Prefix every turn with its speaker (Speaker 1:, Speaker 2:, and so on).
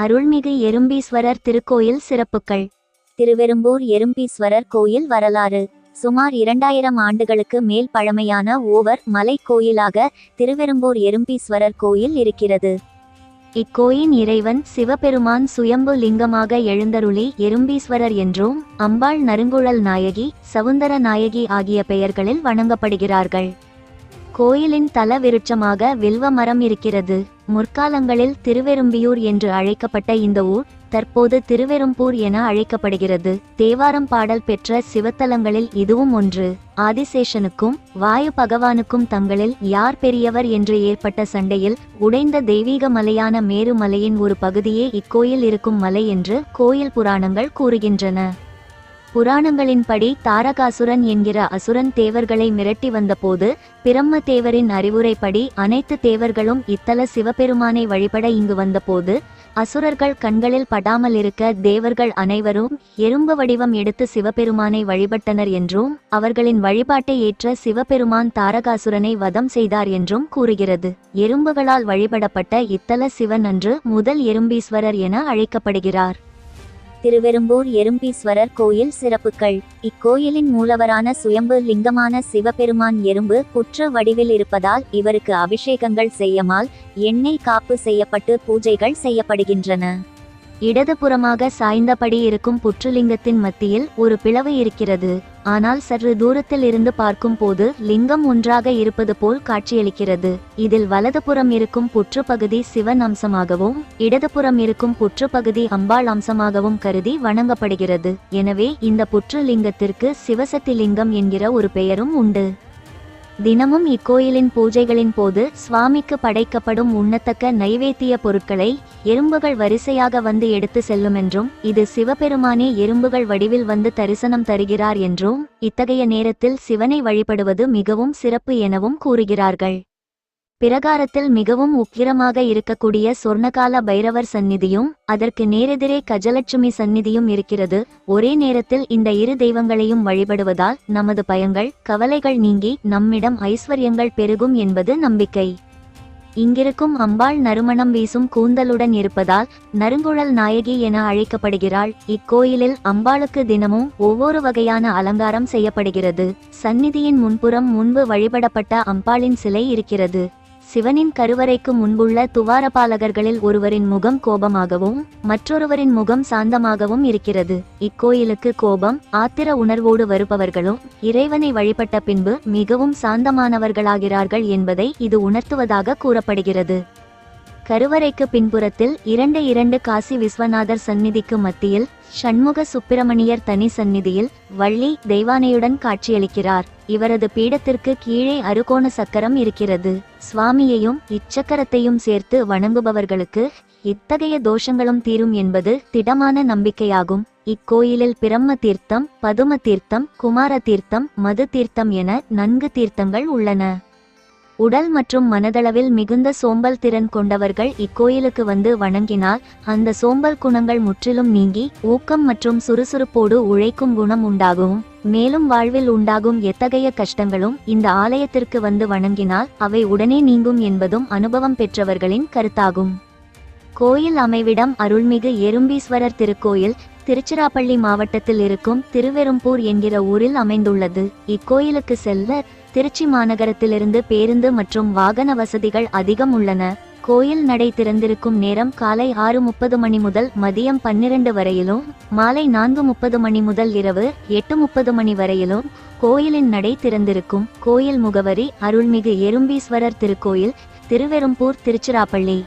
Speaker 1: அருள்மிகு எறும்பீஸ்வரர் திருக்கோயில் சிறப்புகள். திருவெரும்பூர் எறும்பீஸ்வரர் கோயில் வரலாறு. சுமார் இரண்டாயிரம் ஆண்டுகளுக்கு மேல் பழமையான ஓவர் மலை கோயிலாக திருவெரும்பூர் எறும்பீஸ்வரர் கோயில் இருக்கிறது. இக்கோயின் இறைவன் சிவபெருமான் சுயம்பு லிங்கமாக எழுந்தருளி எறும்பீஸ்வரர் என்றும் அம்பாள் நறுங்குழல் நாயகி சவுந்தர நாயகி ஆகிய பெயர்களில் வணங்கப்படுகிறார்கள். கோயிலின் தல விருட்சமாக வில்வ மரம் இருக்கிறது. முற்காலங்களில் திருவெரும்பியூர் என்று அழைக்கப்பட்ட இந்த ஊர் தற்போது திருவெரும்பூர் என அழைக்கப்படுகிறது. தேவாரம் பாடல் பெற்ற சிவத்தலங்களில் இதுவும் ஒன்று. ஆதிசேஷனுக்கும் வாயு பகவானுக்கும் தங்களில் யார் பெரியவர் என்று ஏற்பட்ட சண்டையில் உடைந்த தெய்வீக மலையான மேருமலையின் ஒரு பகுதியே இக்கோயில் இருக்கும் மலை என்று கோயில் புராணங்கள் கூறுகின்றன. புராணங்களின்படி தாரகாசுரன் என்கிற அசுரன் தேவர்களை மிரட்டி வந்தபோது பிரம்ம தேவரின் அறிவுரைப்படி அனைத்து தேவர்களும் இத்தல சிவபெருமானை வழிபட இங்கு வந்தபோது அசுரர்கள் கண்களில் படாமல் இருக்க தேவர்கள் அனைவரும் எறும்பு வடிவம் எடுத்து சிவபெருமானை வழிபட்டனர் என்றும் அவர்களின் வழிபாட்டை ஏற்ற சிவபெருமான் தாரகாசுரனை வதம் செய்தார் என்றும் கூறுகிறது. எறும்புகளால் வழிபடப்பட்ட இத்தல சிவன் அன்று முதல் எறும்பீஸ்வரர் என அழைக்கப்படுகிறார். திருவெரும்பூர் எறும்பீஸ்வரர் கோயில் சிறப்புகள். இக்கோயிலின் மூலவரான சுயம்பு லிங்கமான சிவபெருமான் எறும்பு புற்று வடிவில் இருப்பதால் இவருக்கு அபிஷேகங்கள் செய்யமால் எண்ணெய் காப்பு செய்யப்பட்டு பூஜைகள் செய்யப்படுகின்றன. இடதுபுறமாக சாய்ந்தபடி இருக்கும் புற்றுலிங்கத்தின் மத்தியில் ஒரு பிளவு இருக்கிறது. ஆனால் சற்று தூரத்தில் இருந்து பார்க்கும் போது லிங்கம் ஒன்றாக இருப்பது போல் காட்சியளிக்கிறது. இதில் வலதுபுறம் இருக்கும் புற்று பகுதி சிவன் அம்சமாகவும் இடதுபுறம் இருக்கும் புற்று பகுதி அம்பாள் அம்சமாகவும் கருதி வணங்கப்படுகிறது. எனவே இந்த புற்று லிங்கத்திற்கு சிவசக்தி லிங்கம் என்கிற ஒரு பெயரும் உண்டு. தினமும் இக்கோயிலின் பூஜைகளின் போது சுவாமிக்கு படைக்கப்படும் உண்ணத்தக்க நைவேத்திய பொருட்களை எறும்புகள் வரிசையாக வந்து எடுத்து செல்லும் என்றும் இது சிவபெருமானே எறும்புகள் வடிவில் வந்து தரிசனம் தருகிறார் என்றும் இத்தகைய நேரத்தில் சிவனை வழிபடுவது மிகவும் சிறப்பு எனவும் கூறுகிறார்கள். பிரகாரத்தில் மிகவும் உக்கிரமாக இருக்கக்கூடிய சொர்ணகால பைரவர் சந்நிதியும் அதற்கு நேரெதிரே கஜலட்சுமி சந்நிதியும் இருக்கிறது. ஒரே நேரத்தில் இந்த இரு தெய்வங்களையும் வழிபடுவதால் நமது பயங்கள் கவலைகள் நீங்கி நம்மிடம் ஐஸ்வர்யங்கள் பெருகும் என்பது நம்பிக்கை. இங்கிருக்கும் அம்பாள் நறுமணம் வீசும் கூந்தலுடன் இருப்பதால் நறுங்குழல் நாயகி என அழைக்கப்படுகிறாள். இக்கோயிலில் அம்பாளுக்கு தினமும் ஒவ்வொரு வகையான அலங்காரம் செய்யப்படுகிறது. சந்நிதியின் முன்புறம் முன்பு வழிபடப்பட்ட அம்பாளின் சிலை இருக்கிறது. சிவனின் கருவறைக்கு முன்புள்ள துவாரபாலகர்களில் ஒருவரின் முகம் கோபமாகவும் மற்றொருவரின் முகம் சாந்தமாகவும் இருக்கிறது. இக்கோயிலுக்கு கோபம் ஆத்திர உணர்வோடு வருபவர்களும் இறைவனை வழிபட்ட பின்பு மிகவும் சாந்தமானவர்களாகிறார்கள் என்பதை இது உணர்த்துவதாக கூறப்படுகிறது. கருவறைக்கு பின்புறத்தில் இரண்டு இரண்டு காசி விஸ்வநாதர் சந்நிதிக்கு மத்தியில் ஷண்முக சுப்பிரமணியர் தனி சந்நிதியில் வள்ளி தெய்வானையுடன் காட்சியளிக்கிறார். இவரது பீடத்திற்கு கீழே அருகோண சக்கரம் இருக்கிறது. சுவாமியையும் இச்சக்கரத்தையும் சேர்த்து வணங்குபவர்களுக்கு இத்தகைய தோஷங்களும் தீரும் என்பது திடமான நம்பிக்கையாகும். இக்கோயிலில் பிரம்ம தீர்த்தம் பதும தீர்த்தம் குமார தீர்த்தம் மது தீர்த்தம் என நன்கு தீர்த்தங்கள் உள்ளன. உடல் மற்றும் மனதளவில் மிகுந்த சோம்பல் திறன் கொண்டவர்கள் இக்கோயிலுக்கு வந்து வணங்கினால் அந்த சோம்பல் குணங்கள் முற்றிலும் நீங்கி ஊக்கம் மற்றும் சுறுசுறுப்போடு உழைக்கும் குணம் உண்டாகும். மேலும் வாழ்வில் உண்டாகும் எத்தகைய கஷ்டங்களும் இந்த ஆலயத்திற்கு வந்து வணங்கினால் அவை உடனே நீங்கும் என்பதும் அனுபவம் பெற்றவர்களின் கருத்தாகும். கோயில் அமைவிடம் அருள்மிகு எறும்பீஸ்வரர் திருக்கோயில் திருச்சிராப்பள்ளி மாவட்டத்தில் இருக்கும் திருவெரும்பூர் என்கிற ஊரில் அமைந்துள்ளது. இக்கோயிலுக்கு செல்ல திருச்சி மாநகரத்திலிருந்து பேருந்து மற்றும் வாகன வசதிகள் அதிகம் உள்ளன. கோயில் நடை திறந்திருக்கும் நேரம் காலை ஆறு முப்பது மணி முதல் மதியம் பன்னிரண்டு வரையிலும் மாலை நான்கு முப்பது மணி முதல் இரவு எட்டு முப்பது மணி வரையிலும் கோயிலின் நடை திறந்திருக்கும். கோயில் முகவரி அருள்மிகு எறும்பீஸ்வரர் திருக்கோயில் திருவெரும்பூர் திருச்சிராப்பள்ளி.